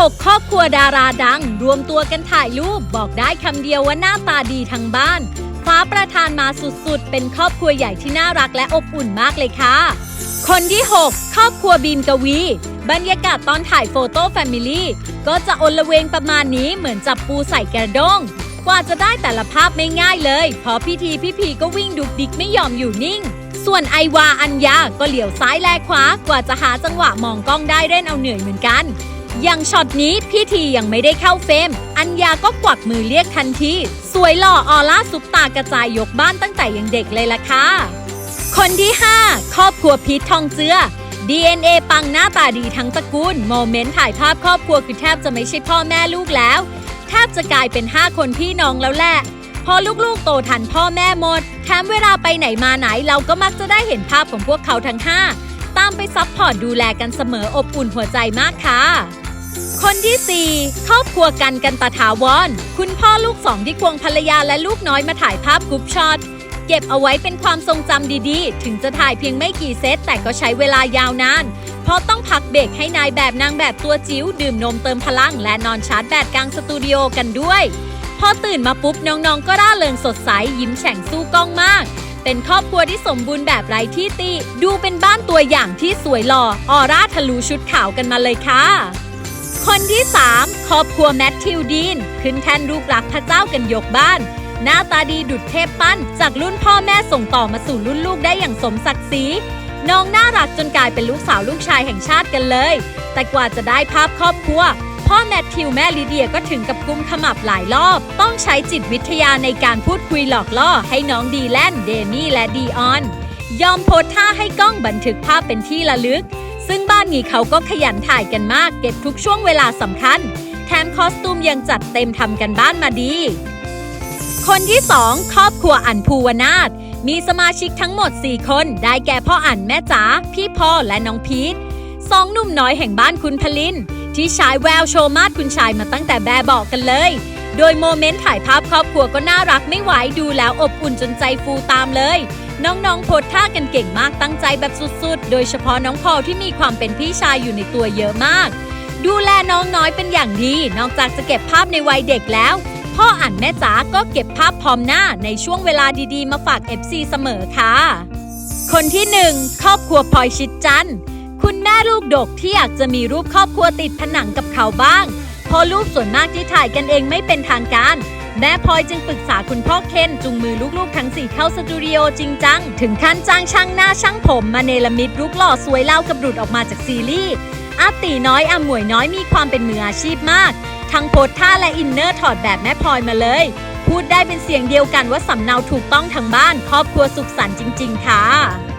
6 ครอบครัวดาราดัง รวมตัวกันถ่ายรูป บอกได้คำเดียวว่าหน้าตาดีทั้งบ้านฟ้าประธานมาสุดๆ เป็นครอบครัวใหญ่ที่น่ารักและอบอุ่นมากเลยค่ะ คนที่ 6 ครอบครัวบีมกวี บรรยากาศตอนถ่ายโฟโต้แฟมิลี่ก็จะอนละเวงประมาณนี้เหมือนจับปูใส่กระด้ง กว่าจะได้แต่ละภาพไม่ง่ายเลย เพราะพี่ทีพี่พีก็วิ่งดุกดิกไม่ยอมอยู่นิ่ง ส่วนไอวาอัญญาก็เหลียวซ้ายแลขวากว่าจะหาจังหวะมองกล้องได้เล่นเอาเหนื่อยเหมือนกัน อย่างช็อตนี้พี่ทียังไม่ได้เข้าเฟรม อัญญาก็กวักมือเรียกทันที สวยหล่อออร่าซุปตากระจายยกบ้านตั้งแต่ยังเด็กเลยล่ะค่ะ คนที่ 5 ครอบครัวพีททองเจือ DNA ปังหน้าตาดีทั้งตระกูล โมเมนต์ถ่ายภาพครอบครัวคือแทบจะไม่ใช่พ่อแม่ลูกแล้ว แทบจะกลายเป็น 5 คนพี่น้องแล้วแหละพอลูกๆโตทันพ่อแม่หมด แถมเวลาไปไหนมาไหนเราก็มักจะได้เห็นภาพของพวกเขาทั้ง5ตามไปซับพอร์ตดูแลกันเสมออบอุ่นหัวใจมากค่ะ คนที่ 4 ครอบครัวกันกันตาถาวร คุณพ่อลูกสองที่ควงภรรยาและลูกน้อยมาถ่ายภาพกรุ๊ปช็อตเก็บเอาไว้เป็นความทรงจำดีๆ ถึงจะถ่ายเพียงไม่กี่เซตแต่ก็ใช้เวลายาวนาน เพราะต้องพักเบรกให้นายแบบนางแบบตัวจิ๋วดื่มนมเติมพลัง และนอนชาร์จแบตกลางสตูดิโอกันด้วย พอตื่นมาปุ๊บน้องๆก็ร่าเริงสดใสยิ้มแฉ่งสู้กล้องมาก เป็นครอบครัวที่สมบูรณ์แบบไร้ที่ติ ดูเป็นบ้านตัวอย่างที่สวยหล่อออร่าทะลุชุดขาวกันมาเลยค่ะ คนที่ 3 ครอบครัวแมทธิวดีน ขึ้นแทนลูกรักพระเจ้ากันยกบ้าน หน้าตาดีดุดเทพปั้น จากรุ่นพ่อแม่ส่งต่อมาสู่รุ่นลูกได้อย่างสมศักดิ์ศรีน้องน่ารักจนกลายเป็นลูกสาวลูกชายแห่งชาติกันเลย แต่กว่าจะได้ภาพครอบครัว พ่อแมทธิวแม่ลิเดียก็ถึงกับกุมขมับหลายรอบ ต้องใช้จิตวิทยาในการพูดคุยหลอกล่อให้น้องดีแลนเดมี่และดีออน ยอมโพสท่าให้กล้องบันทึกภาพเป็นที่ระลึก ซึ่งบ้านนี้เขาก็ขยันถ่ายกันมาก เก็บทุกช่วงเวลาสำคัญ แถมคอสตูมยังจัดเต็มทำกันบ้านมาดี คนที่ 2 ครอบครัวอันภูวนาถมีสมาชิกทั้งหมด 4 คน ได้แก่พ่ออันแม่จ๋าพี่พ่อและน้องพีทสองหนุ่มน้อยแห่งบ้านคุณพลิน ที่ฉายแววโชว์มาดคุณชายมาตั้งแต่แบบบอกกันเลย โดยโมเมนต์ถ่ายภาพครอบครัวก็น่ารักไม่ไหวดูแล้วอบอุ่นจนใจฟูตามเลย น้องๆโพสท่ากันเก่งมากตั้งใจแบบสุดๆ โดยเฉพาะน้องพอลที่มีความเป็นพี่ชายอยู่ในตัวเยอะมาก ดูแลน้องน้อยเป็นอย่างดี นอกจากจะเก็บภาพในวัยเด็กแล้วพ่ออ่านแม่จ๋าก็เก็บภาพพร้อมหน้าในช่วงเวลาดีๆ มาฝาก FC เสมอค่ะ คนที่หนึ่งครอบครัวพลอยชิดจันทร์ คุณแม่ลูกดกที่อยากจะมีรูปครอบครัวติดผนังกับเขาบ้างเพราะรูปส่วนมากที่ถ่ายกันเองไม่เป็นทางการ แม่พลอยจึงปรึกษาคุณพ่อเคนจุงมือลูกๆทั้งสี่เข้าสตูดิโอจริงจัง ถึงขั้นจ้างช่างหน้าช่างผมมาเนรมิตรูปหล่อสวยเล่ากับรุดออกมาจากซีรีส์อาตีน้อยอาหมวยน้อยมีความเป็นมืออาชีพมาก ทั้งโพสท่าและอินเนอร์ถอดแบบแม่พลอยมาเลย พูดได้เป็นเสียงเดียวกันว่าสำเนาถูกต้องทั้งบ้าน ครอบครัวสุขสันต์จริง ๆ ค่ะ